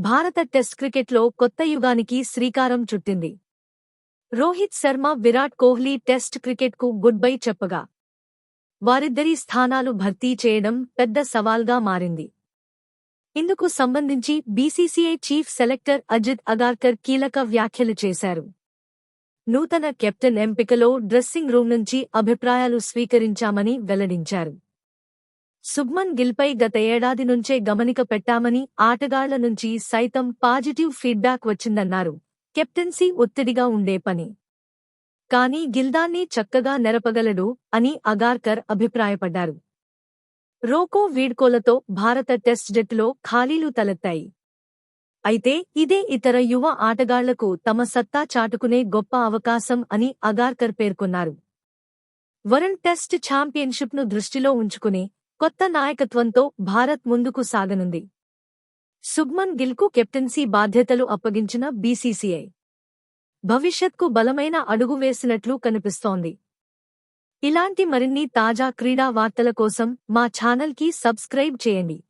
భారత టెస్ట్ క్రికెట్లో కొత్త యుగానికి శ్రీకారం చుట్టింది. రోహిత్ శర్మ విరాట్ కోహ్లీ టెస్ట్ క్రికెట్కు గుడ్ బై చెప్పగా. వారిద్దరి స్థానాలు భర్తీ చేయడం పెద్ద సవాల్గా మారింది. ఇందుకు సంబంధించి BCCI chief selector Ajit Agarkar కీలక వ్యాఖ్యలు చేశారు. నూతన కెప్టెన్ ఎంపికలో డ్రెస్సింగ్ రూమ్ నుంచి అభిప్రాయాలు స్వీకరించామని వెల్లడించారు. సుబ్మన్ గిల్పై గత ఏడాది నుంచే గమనిక పెట్టామని ఆటగాళ్ళ నుంచి సైతం పాజిటివ్ ఫీడ్బ్యాక్ వచ్చిందన్నారు. కెప్టెన్సీ ఒత్తిడిగా ఉండే పని. కానీ గిల్దాన్ని చక్కగా నెరపగలడు అని అగార్కర్ అభిప్రాయపడ్డారు. రోకో వీడ్కోలతో భారత టెస్ట్ జట్టులో ఖాళీలు తలెత్తాయి. అయితే ఇదే ఇతర యువ ఆటగాళ్ళకు తమ సత్తా చాటుకునే గొప్ప అవకాశం అని అగార్కర్ పేర్కొన్నారు. వరల్డ్ టెస్ట్ ఛాంపియన్షిప్ను దృష్టిలో ఉంచుకుని కొత్త నాయకత్వంతో భారత్ ముందుకు సాగనుంది. సుబ్మన్ గిల్కు కెప్టెన్సీ బాధ్యతలు అప్పగించిన బీసీసీఐ. భవిష్యత్కు బలమైన అడుగు వేసినట్లు కనిపిస్తోంది. ఇలాంటి మరిన్ని తాజా క్రీడా వార్తల కోసం మా ఛానల్కి సబ్స్క్రైబ్ చేయండి.